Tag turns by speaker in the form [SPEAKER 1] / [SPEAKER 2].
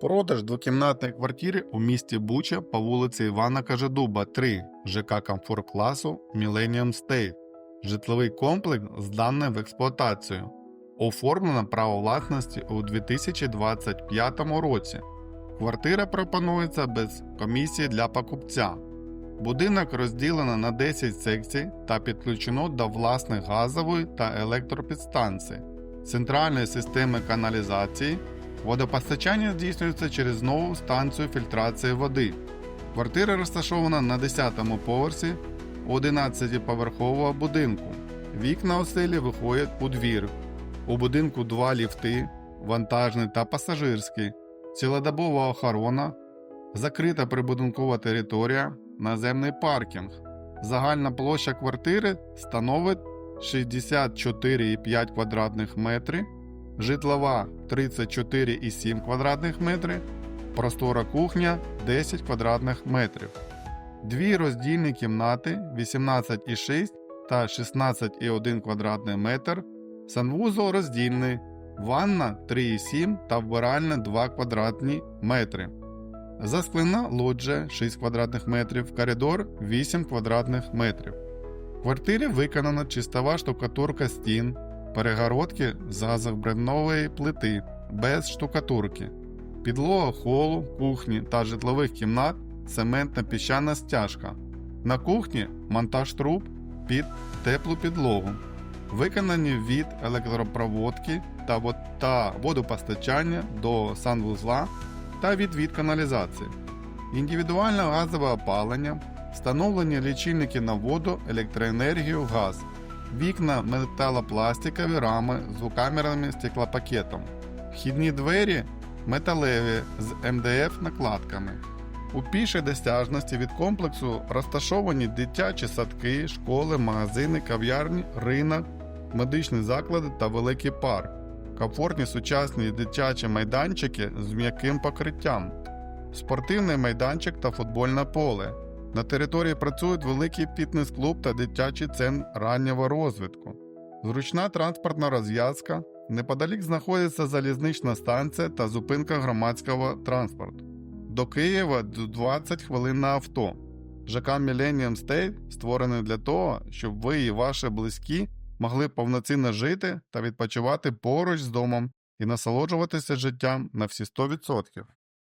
[SPEAKER 1] Продаж двокімнатної квартири у місті Буча по вулиці Івана Кажедуба, 3, ЖК комфорт класу Millennium State. Житловий комплекс зданий в експлуатацію. Оформлено право власності у 2025 році. Квартира пропонується без комісії для покупця. Будинок розділено на 10 секцій та підключено до власних газової та електропідстанцій, центральної системи каналізації. Водопостачання здійснюється через нову станцію фільтрації води. Квартира розташована на 10-му поверсі 11-поверхового будинку. Вікна оселі виходять у двір. У будинку два ліфти, вантажний та пасажирський, цілодобова охорона, закрита прибудинкова територія, наземний паркінг. Загальна площа квартири становить 64,5 квадратних метрів, житлова 34,7 квадратних метрів, простора кухня 10 квадратних метрів. Дві роздільні кімнати 18,6 та 16,1 квадратний метр, санвузол роздільний, ванна 3,7 та вбиральня 2 квадратні метри. Засклена лоджія 6 квадратних метрів, коридор 8 квадратних метрів. В квартирі виконана чистова штукатурка стін, перегородки з газобренової плити без штукатурки, підлога холу, кухні та житлових кімнат цементна піщана стяжка. На кухні монтаж труб під теплу підлогу, виконані від електропроводки та, вод- та водопостачання до санвузла та відвід каналізації, індивідуальне газове опалення, встановлені лічильники на воду, електроенергію, газ, вікна металопластикові рами з двокамерним стеклопакетом, вхідні двері металеві з МДФ накладками. У пішій досяжності від комплексу розташовані дитячі садки, школи, магазини, кав'ярні, ринок, медичні заклади та великий парк комфортні сучасні дитячі майданчики з м'яким покриттям, спортивний майданчик та футбольне поле. На території працюють великий фітнес-клуб та дитячий центр раннього розвитку, зручна транспортна розв'язка. Неподалік знаходиться залізнична станція та зупинка громадського транспорту. До Києва 20 хвилин на авто. ЖК Millennium State створений для того, щоб ви і ваші близькі могли повноцінно жити та відпочивати поруч з домом і насолоджуватися життям на всі 100%.